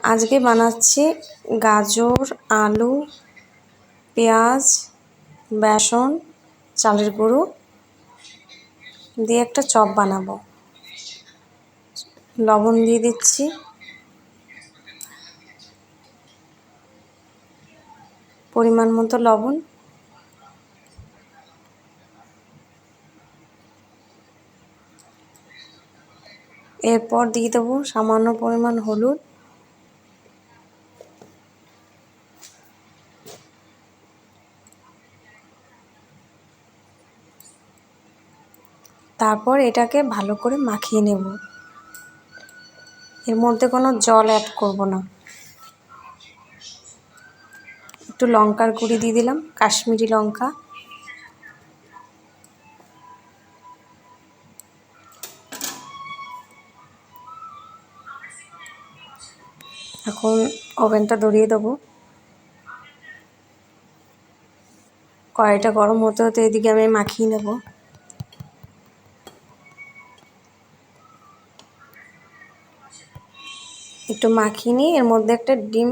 আজকে বানাচ্ছি গাজর, আলু, পেঁয়াজ, বেসন, চালের গুঁড়ো দিয়ে একটা চপ বানাবো। লবণ দিয়ে দিচ্ছি। পরিমাণ মতো লবণ। এরপর দিয়ে দেবো সামান্য পরিমাণ হলুদ। তারপর এটাকে ভালো করে মাখিয়ে নেব। এর মধ্যে কোনো জল অ্যাড করব না। একটু লঙ্কার গুঁড়ি দিয়ে দিলাম, কাশ্মীরি লঙ্কা। এখন ওভেনটা ধরিয়ে দেবো। কড়াইটা গরম হতে হতে এদিকে আমি মাখিয়ে নেব। একটু মাখিয়ে নিয়ে এর মধ্যে একটা ডিম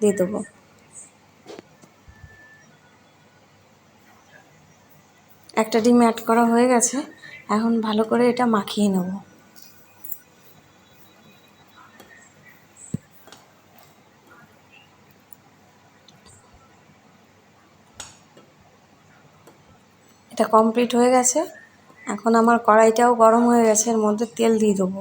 দিয়ে দেবো। একটা ডিম অ্যাড করা হয়ে গেছে, এখন ভালো করে এটা মাখিয়ে নেব। এটা কমপ্লিট হয়ে গেছে, এখন আমার কড়াইটাও গরম হয়ে গেছে, এর মধ্যে তেল দিয়ে দেবো।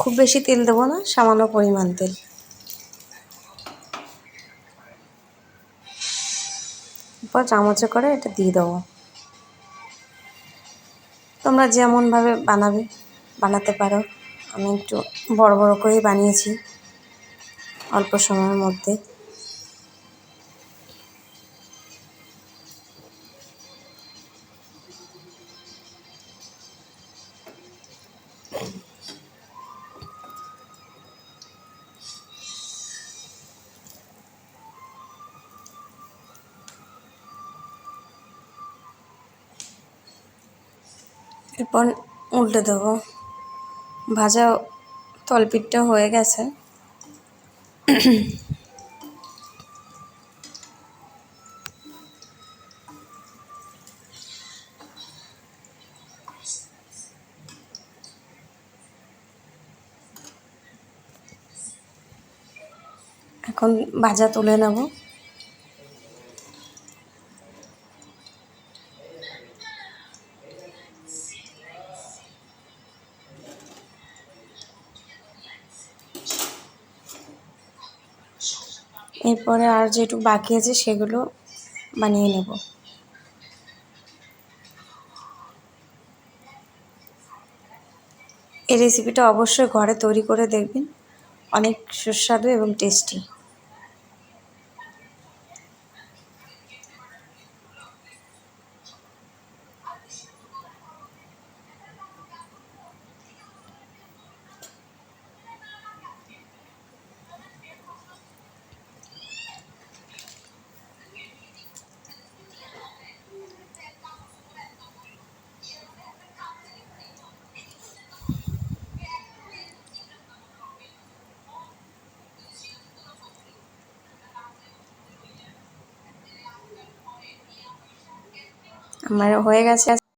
খুব বেশি তেল দেবো না, সামান্য পরিমাণ তেল। এরপর চামচে করে এটা দিয়ে দেবো। তোমরা যেমনভাবে বানাবে, বানাতে পারো। আমি একটু বড় বড় করেই বানিয়েছি, অল্প সময়ের মধ্যে। এরপর উল্টে দেবো। ভাজা তলপিঠটা হয়ে গেছে। এখন ভাজা তুলে নেব। এরপরে আর যেটুকু বাকি আছে সেগুলো বানিয়ে নেব। এই রেসিপিটা অবশ্যই ঘরে তৈরি করে দেখবেন। অনেক সুস্বাদু এবং টেস্টি আমার হয়ে গেছে